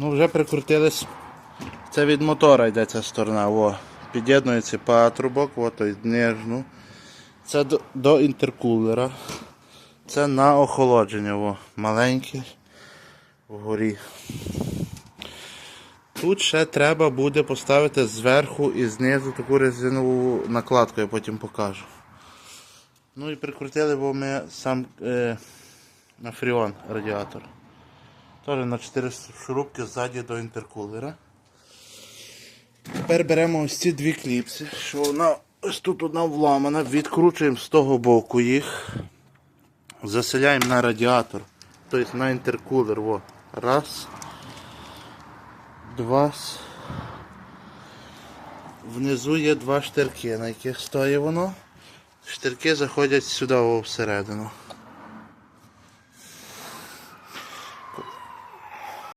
Ну, вже прикрутились. Це від мотора йде ця сторона. О. Під'єднується патрубок, о, той нижну. Це до, до інтеркулера. Це на охолодження. О. Маленький вгорі. Тут ще треба буде поставити зверху і знизу таку резинову накладку, я потім покажу. Ну і прикрутили, бо ми сам е, на фріон радіатор. Теж на 4 шурупки ззаді до інтеркулера. Тепер беремо ось ці дві кліпси, що вона ось тут одна вламана, відкручуємо з того боку їх, заселяємо на радіатор, тобто на інтеркулер. Во. Раз. Два. Внизу є два штирки, на яких стоїть воно. Штирки заходять сюди всередину.